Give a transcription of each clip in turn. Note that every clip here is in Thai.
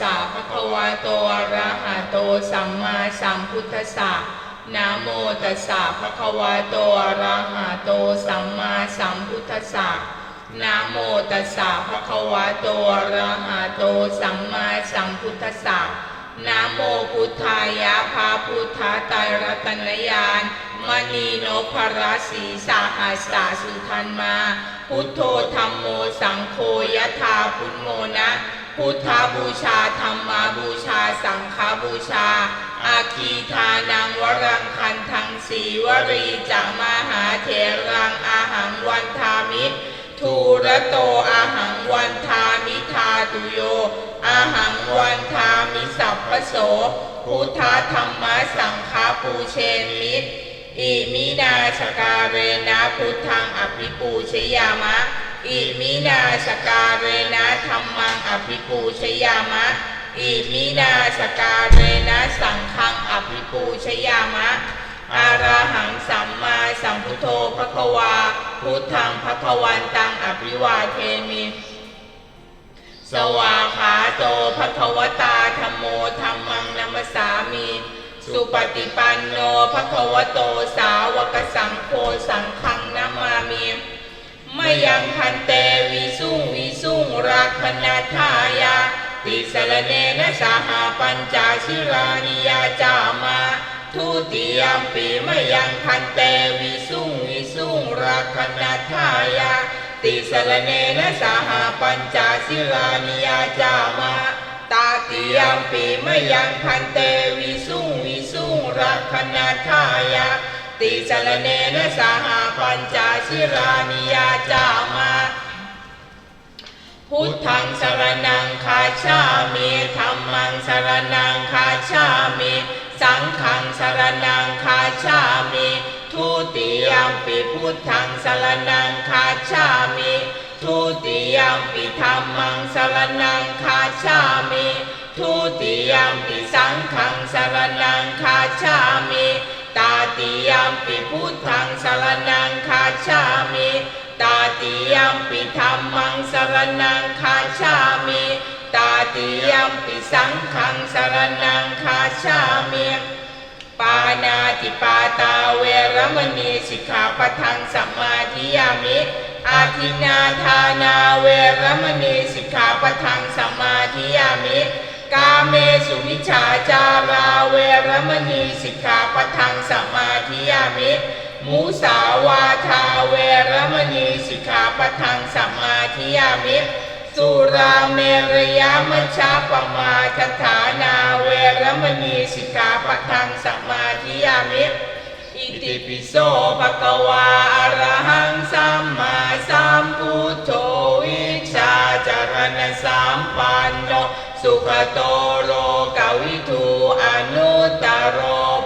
สสะภะคะวะโตอะระหะโตสัมมาสัมพุทธัสสะนะโมตัสสะภะคะวะโตอะระหะโตสัมมาสัมพุทธัสสะนะโมตัสสะภะคะวะโตอะระหะโตสัมมาสัมพุทธัสสะนะโมพุทธายะพาพุทธาไตรรัตนยานมณีโนภราสีสาหัสสะสุทันมา พุทโธธรรมโมสังโฆยะธาพุทโมนะ พุทธบูชาธรรมาบูชา สังฆบูชา อาคีทานังวรังคันทังสีวรีจังมหาเถรังอาหังวันทามิทูระโตอาหังวันทามิทาตุโยอาหังวันทามิสัพพโส พุทธธรรมสังฆปูเชมิอิมินาสกาเรนะพุทธังอภิปูชยามะ อิมินาสกาเรนะธรรมังอภิปูชยามะ อิมินาสกาเรนะสังฆังอภิปูชยามะอาระหังสัมมาสัมพุทโธภควา พุทธังภควันตังอภิวาเทมิ สวาขาโตภควตาธรรมโมธรรมังนัมสสามิสุปฏิปันโนภควโตสาวกสังโฆสังฆังนามามิ มยังพันเตวิสุงวิสุงรักขณทายาติสรเนนะสหปัญจชิรานิยาจามาทุติยมปีมยังพันเตวิสุงวิสุงรักขณทายาติสรเนนะสหปัญจชิรานิยาจามาตาติยมปีมยังพันเตวิสุงวิสุงรักขณทายา ติสรเนนะสหปัญจชิรานิยาจามาพุทธังสรนังคาชามิธรรมังสรนังคาชามิสังฆังสรนังคาชามิทุติยมปิพุทธังสรนังคาชามิทุติยมปิธรรมังสรนังคาชามิทุติยมปิสังฆังสรนังคาชามิ ตาติยมปิพุทธังสรนังคาชามิตาติยมปิธรรมังสรนังคาชามิตาติยมปิสังฆังสรนังคาชามิปานาติปาตาเวรมณีสิกขาปะทังสัมมาทิยามิอาทินาทานาเวรมณีสิกขาปะทังสัมมาทิยามิ กาเมสุมิจฉาจาราเวรมณีสิกขาปะทังสัมมาทิยามิมุสาวาทาเวรมณีสิกขาปะทังสัมมาทิยามิสุราเมรยามัชาปมาทฐานาเวรมณีสิกขาปะทังสัมมาทิยามิ อิติปิโสภะคะวาอะระหังสัมมา สุขโตโลกวิทูอนุตโร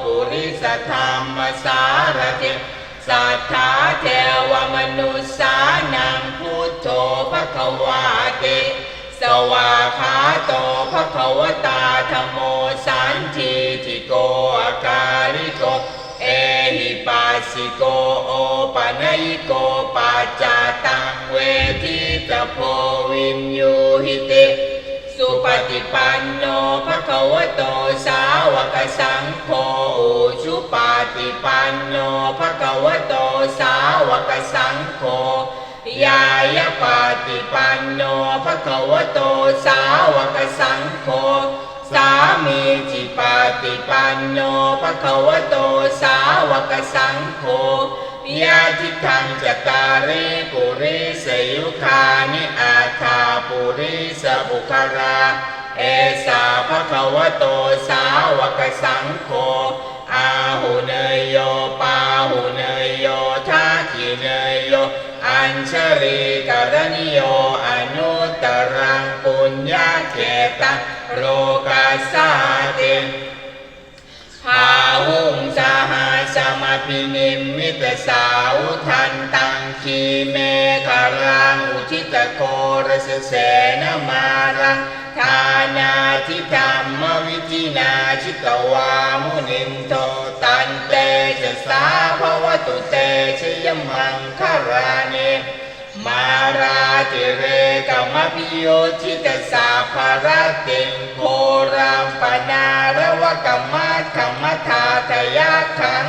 ปุริสธรรมสารถิสัทธาเทวมนุษสานังพุทโธภควาติสวาขาโตภควตาธรรมโมสันทิติโกอาการิโกเอหิปัสสิโกโอปะนยิโกปัจจตังเวทิตโพวินยูหิติ ปฏิปันโนภะคะวะโตสาวกสังโฆอุชุปฏิปันโนภะคะวะโตสาวกสังโฆยายะปฏิปันโนภะคะวะโตสาวกสังโฆสามีจิปาติปันโนภะคะวะโตส กสังโฆยาทิทังจตาริปุริสยุคานิอาคาปุริสบุคาราเอสาภะคะวะโตสาวกสังโฆอาหุเนยโยปาหุเนยโยทักขิเนยโย อัญชริกรณิโยอนุตตรังปุญญาเขตังโลกาสาติภาหุ สมพินิมิตสาวุทันตังคีเมฆารังอุทิตโครสเสนมารังทานาทิธรรมวิธินาชิตวามุนินโทตันเตจะสาภวตุเตชยมังคาราเนมาราติเรกมพิโยชิตสาภารติงโครัมปนารวกรรมัตขมมทาทยาขัง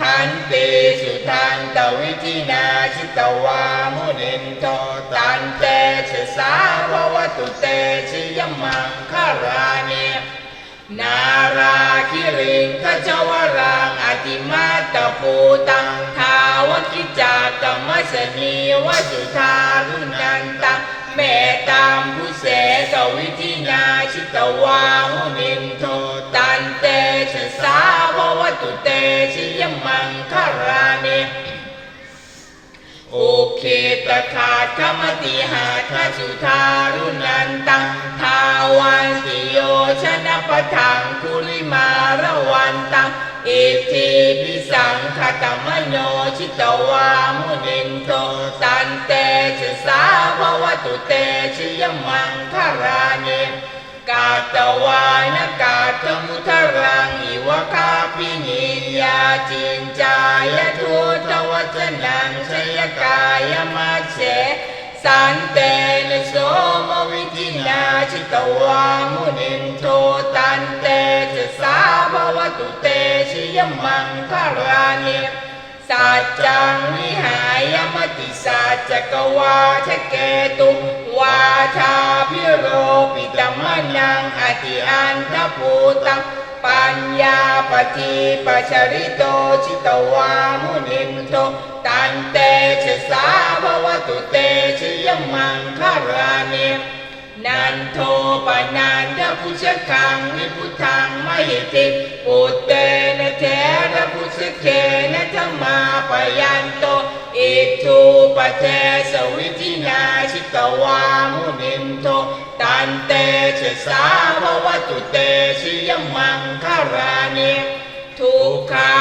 ขันติสุทันตวิธินาชิตวามุนินโทตันเตชะสาภวตุเตชิยมังคาราเนนาราคิริงขจวรังอติมาตปูตังทาวกิจากรรมสนีวสุธารุนันตังเมตตามผู้เสกวิธินาชิตวามุนินโทตันเตชะสาภวตุเตชิ เคตขาดขมติหาทสุทารุนันตังทาวันติโยชนะปะทังคุลิมาระวันตังอิทธิพิสังคตมโนชิตวามุนินโตตันเตชะสาภวตุเตชิยมังคาราเนกาตวานกาตมุทรังอิวคาปินิ ยาจินจายทุตวัจนังชยกายมัจเสสันเตนโสมวิธินาชิตวามุนินโทตันเตจะสาภวตุเตชิยมังคารานิสัจจังวิหายมติสัจกวาทเกตุวาทาพิโรปิตมนังอติอันทภูตัง ปัญญาปฏิปัชริโตชิตวามุนินโตตันเตชะสาภวตุเตชยมังคารานินันโทปนันทพุชคังวิพุทังมหิติปุตเตนะเทระพุชเคนะธรรมาปยันโตอิทูปเทส ตุเตชิยมังคารานิทุกขา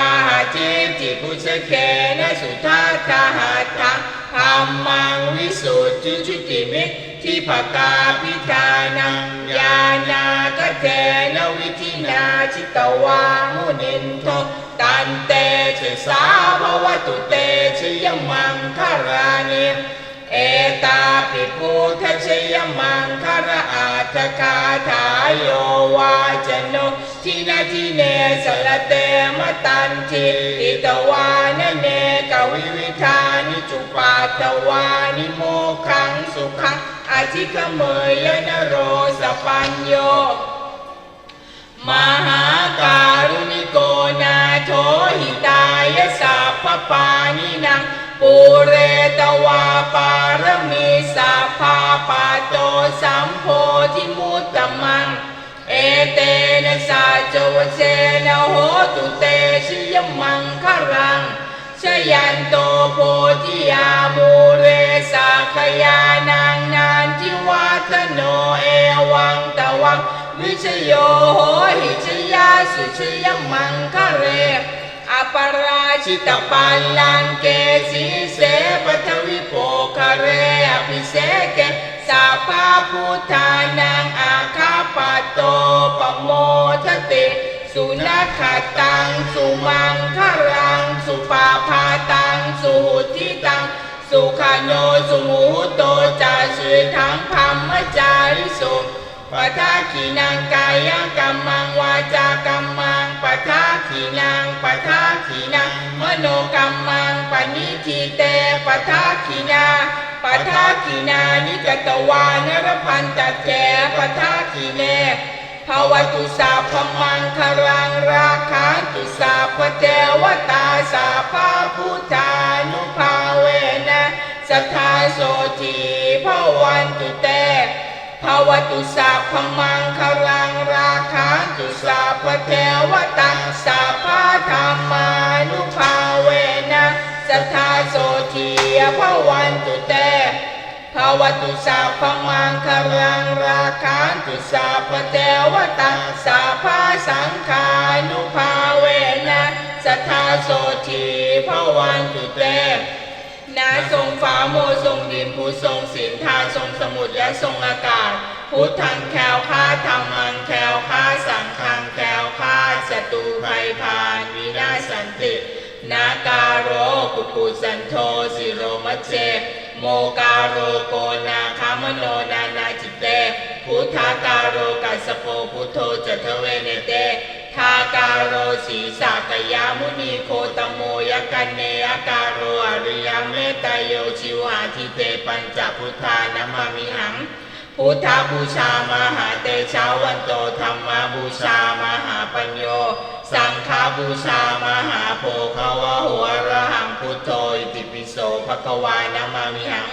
จิจิพุชเคนะสุทัตาหัตถะธรรมังวิสุทธิจุติมิทิภกาพิธานังญาณากเทนวิธินาชิตวามุนินโทตันเตชะสาภวตุเตชยมังคารานิ เอตาปิพุทธชยมังคารอาทคาถาโยวาจโนทินาทิเนสรเตมตันทิอิตวานเนกวิวิธานิจุปาตวานิโมขังสุขังอธิกเมยนโรสปัญโยมหาการุณิโกนาโถหิตายสัพพปานินัง ปุเรตวาปารมีสัพพาปาโตสัมโพธิมุตตมัง เอเตนะสาจวเชนะโหตุเตชิยมังคารังชยันโตโพธิยามูเรสัขยานังนานทิวัฒโนเอวังตวังวิชโยโหหิชยาสุชยมังคะเร ชิตปัลลังเกสีเสปทวิโปคเรอภิเสเกสัพพพุทธานังอาคาปโตปโมทติสุนัขตังสุมังคารังสุปาพาตังสุหุทิตัง สุขโนสุมุโตจาสุทังพัมมจาริสุปทาขีนางกายกัมมังวาจากัมมัง ปทาขีนางปทาขีนางมโนกัมมังปณิทิเตปทาขีนาปทาขีนานิกตวานรพันตะแกปทาขีเนภาวตุสาพมังคารังราคาตุสาพเทวตาสาภาพุทธานุภาเวนะสัทธาโสทีภวันตุเตภาวตุสาพมังคารั สาพเทวตาสาภาธรรมานุภาเวนะสัทธาโสทีภวันตุเตภาวตุสาพมังคารังราคาตุสาปเทวตาสาภาสังขานุภาเวนะสัทธาโสทีภวันตุเตนาทรงฟ้าโมทรงดินผู้ทรงสินทาทรงสมุทรและทรงอากาศ พุทธังแคล้วคาธรรม โมกาโรโกนาคามโนนานาจิตเต พุทธาการโรกัสโปพุทโธจัตเวเนเตทาการโรสีสากยามุนีโคตโมยกันเนยการโรอริยเมตโยชิวาทิเตปัญจพุทธานามามิหัง พุทธบูชามหาเตชาวันโตธรรมบูชามหาปัญโย สังฆบูชามหาโพคาวะหัวระหังพุทโธ ภควานามามิหัง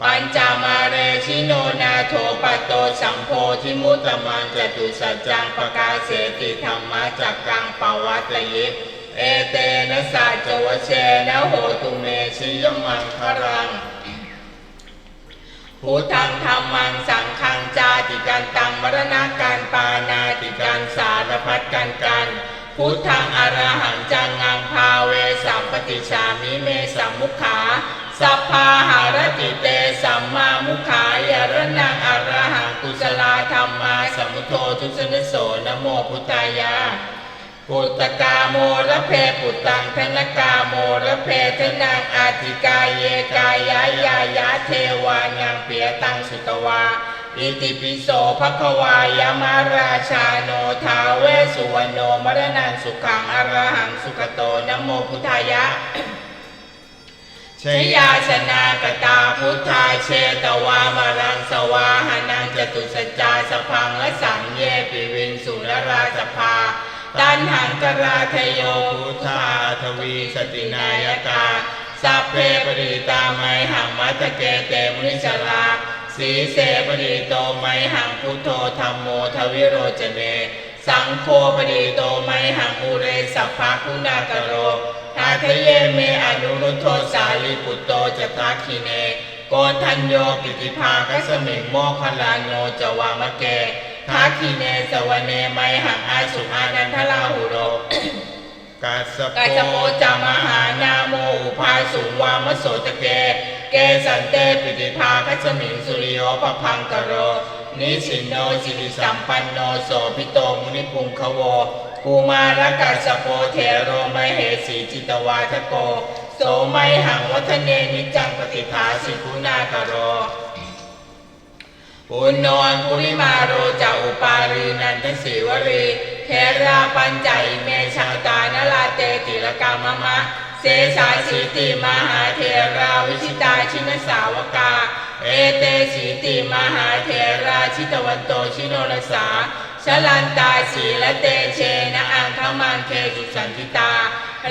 ปัญจามาเรชิโนนาโถปตโตสัมโพธิมุตตมังจตุสัจจังปกาเสติธรรมะจักกังปวัตยิเอเตนะสัจวเชนะโหตุเมชิยมังคารังพุทธังธรรมังสังฆังจาติกันตังมรณะการปานาติกันสารพัดกันกัน พุทธังอรหังจังงังพาเวสัมปติชามิเมสัมมุขาสัพพาหารติเตสัมมามุขายรนังอรหังกุศลธรรมาสัมุโททุสนโสนโมพุทายาปุตตกาโมระเพปุตตังธนกาโมระเพทนังอาทิกาเยกา อิติปิโสภควายามาราชาโนทาเวสุวรรณโนมรณังสุขังอรหังสุขโตนะโมพุทธายะชยาชนากตาพุทธาเชตวามารังสวาหานังจตุสจาสพังและสังเยปิวินสุรราสภาตันหังกราทโยพุทธาทวีสตินายกาสัพเพปริตาไมหังมัตเกเตมุนิชลา สีเสปริโตไมหังพุทโธธรรมโมทวิโรจเนสังโฆปริโตไมหังอุเรสัพพะคุณากโรอาทะเยเมอนุรุทโธสาลีปุตโตจตาคีเนโกนทัญโยปิติภาคัสมิงโมคลาโนจวามะเกทาคีเนสวเนไมหังอาสุอานันทลาหุโรกัสสกาสโปจามหานาโมอุภาสุวามโสตเก เกสันเตปิติภาคัสมิงสุริโยปพังกโร นิสินโนสิริสัมปันโนโสพิโตมุนิปุงคโวกูมารกัสสโปเทโรมเหสีจิตวาทโก โสไมหังวัฒเนนิจังปฏิภาสิกุณากโรปุณโนอังคุลิมาโรจะอุปารีนันทสีวรีเทราปัญจอิเมชาตานลาเตติลกามะมะ เสสาสีติมหาเทราวิชิตาชินสาวกา เอเตสีติมหาเทราชิตวันโตชิโนรสาชลันตาสีละเตเชนะอังคมังเคสุสันติตา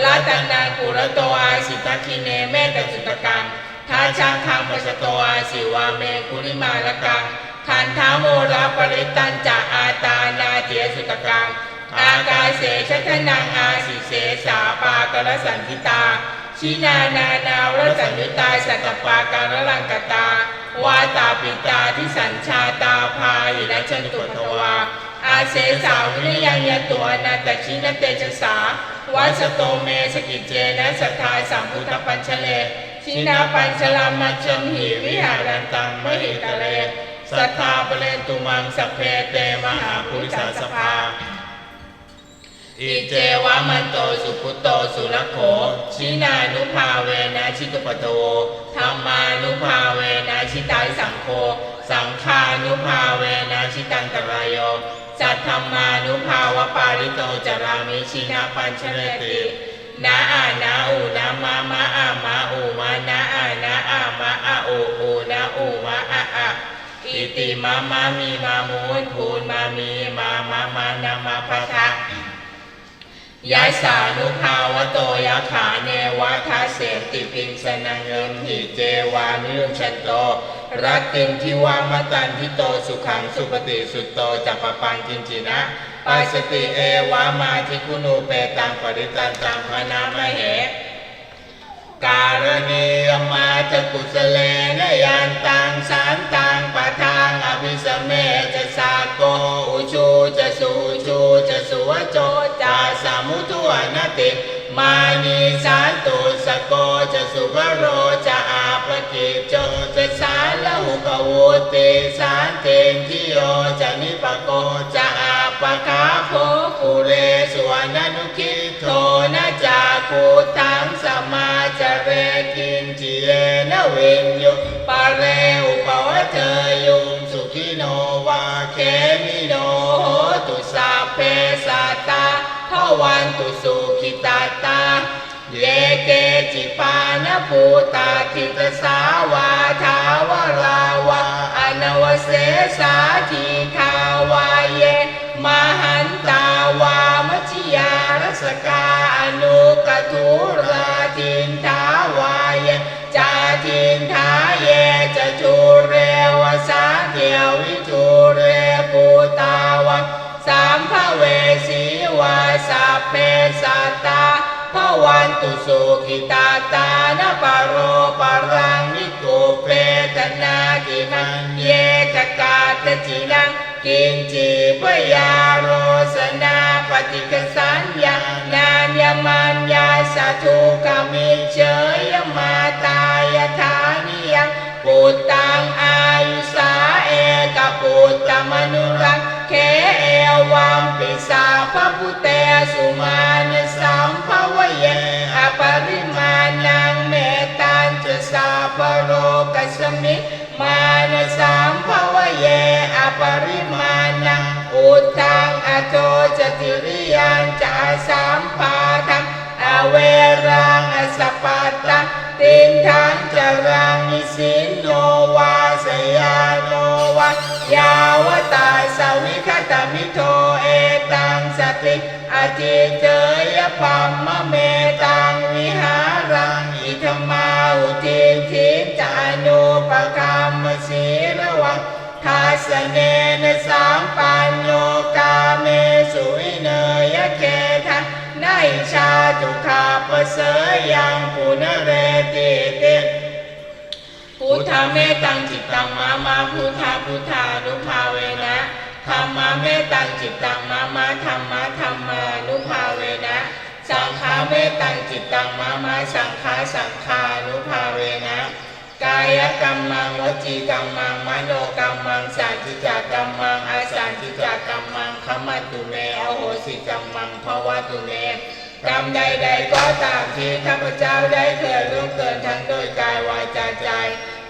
ละตันนังกุรโตอาสิตาคิเนเมตจุตกังท้าช่างคังปัสโตอาสิวาเมกุลิมาละกังขันธาโมระปริตันจะอาตานาเทียสุตกัง อากาเสชัทนังอาสิเสสาปากรสันทิตา ชินานานาวรสัญยุตาสัตปาการลังกตา วาตาปิตาที่สัญชาตาพาหิรัชนตุทวาอาเสสาวิริยังยตัวนาตชินเตชะสาวัสโตเมสกิจเจนะสัทธาสัมพุทธปัญชเลชินาปัญชลามัจจมหิวิหารันตังมหิตะเลสัทธาเปเรนตุมังสัพเพเตมหาปุริสาสภา อิเจวะมันโตสุพุโตสุรโขชินานุภาเวนะชิตุปโตธรรมานุภาเวนะชิตายสังโฆสังฆานุภาเวนะชิตันตรายโยสัทธรรมานุภาวะปาริโตจารามิชินาปัญชเรตินาอานาอูนามามาอามาอูมานาอานาอามาอาอูอูนาอูมาอาอาอิติมามามีมามูนพูนมามีมามามานามาปะทะ ยะสานุภาวโตยะขาเนวะทาเสติปิงสนังเงิมหิเจวานิรุชันโต รัตติมทิวามตันทิโตสุขังสุปฏิสุตโตจัปปปังกินจินะปัสสติเอวามาทิคุนูเปตังปริตันตังพนามเหการณียมาจะกุศเลนยันตังสารตังปะทางอภิสเมจะสาโกอุชูจะสู สุวโจจาสามุทุวนติมานีสาตุสโกจะสุภโรจะอาปกิจโจจะสาลหุกวุติสารเทงทิโยจะนิปโกจะอาปะคาโภคุเรสวนนุคิโทนะจาคูตังสมาจเรกินจิเยนะเวนโยปาเรอุปวเทยุ ตาภวันตุสุขิตาตา เยเกจิปานภูตาทิตสาวาทาวราวาอนวเสสาทีคาวาเย มหันตาวามชิยารสกาอนุกทุราทินทาวาเยจาทินทาเยจะทูเรวสาเทวิทูเรปูตาวะ สามภเวสีวาสัพเพสัตตาภวันตุสุขิตาตานปโรปรังนิกุเปตนาติมังเยตกาตจินังกินจีปยาโรสนาปฏิกสัญญานานยมัญญาสาธุกามิเชยมาตายธานิยังปุตตังอายุสาเอกปุตตมนุรัง เคเอวัมปิสาพพุเตสุมาเนสัมภวเยอปริมาณังเมตันจะสาปโรกัสมิมาเนสัมภวเยอปริมาณังอุทังอโตจติริยันจะสัมปาทังอเวรังอสปปัตตังตินทังจรังนิสินโนวาสยาโนวายาว สวิคตมิโทเอตังสติอจิเจยพัมมะเมตังวิหารังอิธมาอุทิทิจานุปกรรมสีระวังทัสเนนสามปัญโยกาเมสุวิเนยเคทะนชาตุขาปเสยยังปุณเรติเตพุทธเมตังจิตตังมามาพุทธาพุทธานุภาเวนะ ธรรมาเมตังจิตตังมามาธรรมะธรรมานุภาเวนะ สังฆาเมตังจิตตังมามาสังฆาสังฆานุภาเวนะ กายกรรมังวจีกรรมังมโนกรรมังสันติจักรรมังอาสันติจักรรมังขมัตตุเมอโหสิกรรมังภวตุเมกรรมใดๆก็ตามที่ข้าพเจ้าได้เคยล่วงเกินทั้งโดยกายวาจาใจ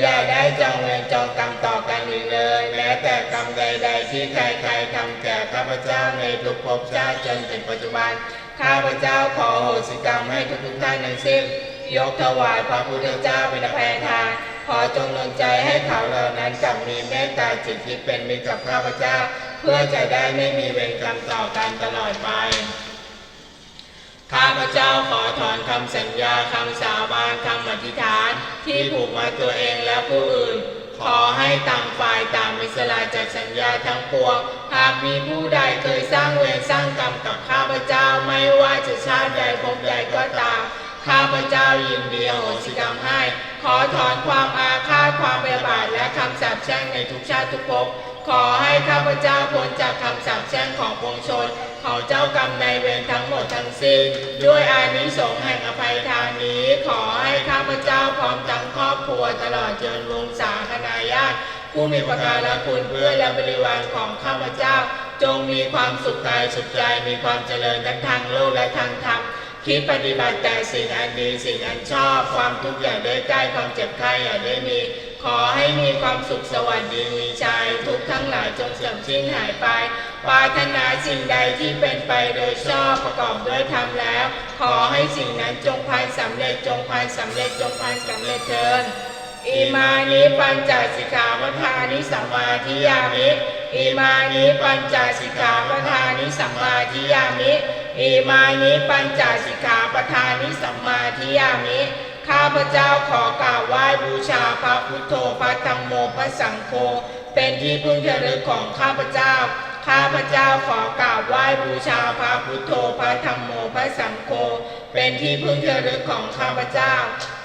อย่าได้จองเวรจองกรรมต่อกันอีกเลย แม้แต่กรรมใด ๆ ที่ใครๆทำแก่ข้าพเจ้าในทุกภพชาติจนถึงปัจจุบัน ข้าพเจ้าขอโหสิกรรมให้ทุกๆท่านทั้งสิ้นยกถวายพระพุทธเจ้าเป็นอภัยทานขอจงนนใจให้เขาเหล่านั้นกลับมีเมตตาจิตที่เป็นมิตรกับข้าพเจ้า เพื่อจะได้ไม่มีเวรกรรมต่อกันตลอดไป ข้าพเจ้าข อนคำสัญญาคำสาบานคำอธิษฐาน ที่ผูกมาตัวเองและผู้อื่น ขอให้ต่างฝ่ายต่างมิสละจากสัญญาทั้งปวงหากมีผู้ใดเคยสร้างเวรสร้างกรรมกับข้าพเจ้าไม่ว่าจะชาติใดภพใดก็ตามข้าพเจ้ายินดีอโหสิกรรมให้ ขอถอนความอาฆาตความเบียบาทและคำสาปแช่งในทุกชาติทุกภพ ขอให้ข้าพเจ้าพ้นจากคำสาปแช่งของปวงชน ของเจ้ากรรมนายเวรทั้งหมดทั้งสิ้น ด้วยอานิสงส์แห่งอภัยทานนี้ ขอให้ข้าพเจ้าพร้อมทั้งครอบครัวตลอดจนวงศาคณาญาติผู้มีประการละคุณเพื่อและบริวารของข้าพเจ้า จงมีความสุขกายสุขใจมีความเจริญทั้งทางโลกและทางธรรมคิดปฏิบัติแต่สิ่งอันดีสิ่งอันชอบ ความทุกข์อย่าได้ใกล้ความเจ็บไข้อย่าได้มี ขอให้มีความสุขสวัสดีมีชัยทุกทั้งหลายจงเสื่อมสิ้นหายไปปรารถนาสิ่งใดที่เป็นไปโดยชอบประกอบด้วยธรรมแล้ว ขอให้สิ่งนั้นจงพายสำเร็จจงพายสำเร็จจงพายสำเร็จเถิดอิมานิปัญจสิกขาปทานิสัมมาทิยามิอิมานิปัญจสิกขาปทานิสัมมาทิยามิอิมานิปัญจสิกขาปทานิสัมมาทิยามิ ข้าพเจ้าขอกราบไหว้บูชาพระพุทโธพระธรรมโมพระสังโฆเป็นที่พึ่งเทรึกของข้าพเจ้า ข้าพเจ้าขอกราบไหว้บูชาพระพุทโธพระธรรมโมพระสังโฆเป็นที่พึ่งเทรึกของข้าพเจ้า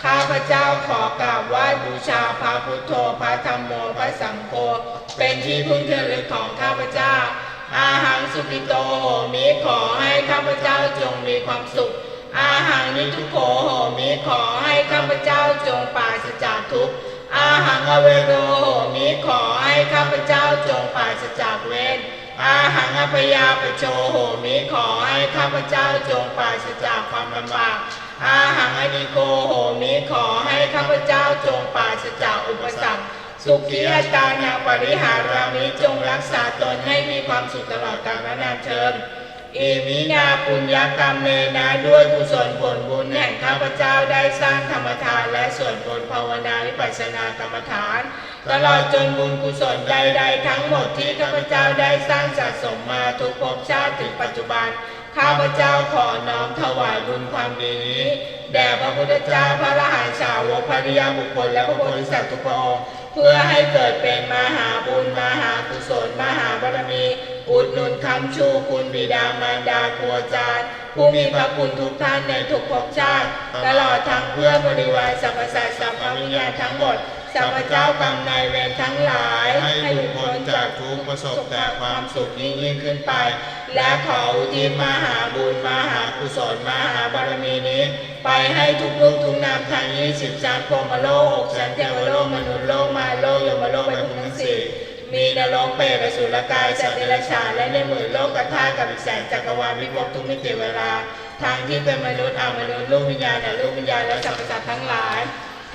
ข้าพเจ้าขอกราบไหว้บูชาพระพุทโธพระธรรมโมพระสังโฆเป็นที่พึ่งเทรึกของข้าพเจ้าอาหังสุขิโตโหมิขอให้ข้าพเจ้าจงมีความสุข อาหังนิทุโขโหมิขอให้ข้าพเจ้าจงปราศจากทุกข์อาหังอเวโรโหมิขอให้ข้าพเจ้าจงปราศจากเวรอาหังอภยาปโชโหมิขอให้ข้าพเจ้าจงปราศจากความลำบากอาหังอนิโกโหมิขอให้ข้าพเจ้าจงปราศจากอุปสรรคสุขีอัตานาปริหารามิจงรักษาตนให้มีความสุขตลอดกาลนานเชิญ อิมินาปุญญกรรมเมนาด้วยกุศลผลบุญแห่งข้าพเจ้าได้สร้างธรรมทานและส่วนผลภาวนาวิปัสสนากรรมฐาน ตลอดจนบุญกุศลใดๆทั้งหมดที่ข้าพเจ้าได้สร้างสะสมมาทุกภพชาติถึงปัจจุบัน ข้าพเจ้าขอน้อมถวายบุญความดีนี้แด่พระพุทธเจ้าพระอรหันต์สาวกพระริยาบุคคลและพระโพธิสัตว์ทุกพระองค์ เพื่อให้เกิดเป็นมหาบุญมหากุศลมหาบารมี อุดหนุนคำชูคุณบิดามารดาครูอาจารย์ ผู้มีพระคุณทุกท่านในทุกภพชาติ ตลอดทั้งเพื่อบริวารสรรพสัตสัมภวิญญาณทั้งหมดสัมเจ้ากรรมนายเวรทั้งหลาย ให้หลุดพ้นจากทุกประสบแต่ความสุขยิ่งยิ่งขึ้นไป และขออุทิศมหาบุญมหากุศลมหาบารมีนี้ ไปให้ทุกลูกทุกนามทางยี่สิบชั้นพรมโลกหกชั้นเทวโลกมนุษย์โลกมาโลกยมโลกไปทุกทั้งสี่มีนรกเปรตสุรกายสัตว์เดรัจฉานและในหมื่นโลกกธาตุกับอีกแสนจักรวาลวิภพทุกมิติเวลาทางที่เป็นมนุษย์อามนุษย์ลูกวิญญาณและลูกวิญญาณและสรรพสัตว์ทั้งหลาย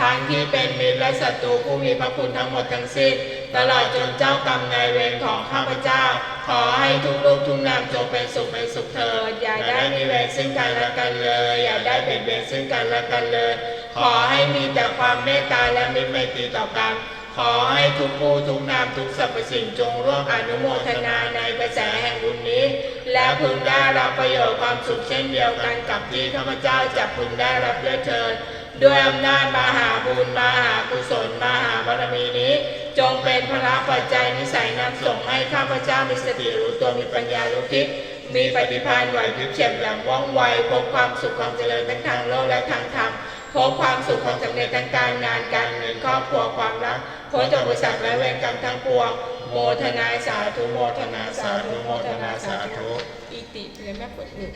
ทางที่เป็นมิตรและศัตรูผู้มีพระคุณทั้งหมดทั้งสิ้นตลอดจนเจ้ากรรมนายเวรของข้าพเจ้า ขอให้ทุกลูกทุกนามจงเป็นสุขเป็นสุขเถิดอย่าได้มีเวรซึ่งกันและกันเลย อย่าได้เบียดเบียนซึ่งกันและกันเลย ขอให้มีแต่ความเมตตาและมิตรไมตรีต่อกันขอให้ทุกผู้ทุกนามทุกสรรพสิ่งจงร่วมอนุโมทนาในกระแสแห่งบุญนี้ และพึงได้รับประโยชน์ความสุขเช่นเดียวกันกับที่ข้าพเจ้าจะพึงได้รับด้วยเถิด ด้วยอำนาจมหาบุญมหากุศลมหาบารมีนี้ จงเป็นพระปัจจัยนิสัยนำส่งให้ข้าพเจ้ามีสติรู้ตัวมีปัญญารู้ทิศมีปฏิภาณไหวพริบเฉียบแหลมว่องไวพบความสุขความเจริญทั้งทางโลกและทางธรรมพบความสุขความสำเร็จทางการงานการเงินครอบครัวความรักพ้นจากอุปสรรคและเวรกรรมทั้งปวงโมทนาสาธุโมทนาสาธุโมทนาสาธุอิติเรียนแม่ปวดหนึ่ง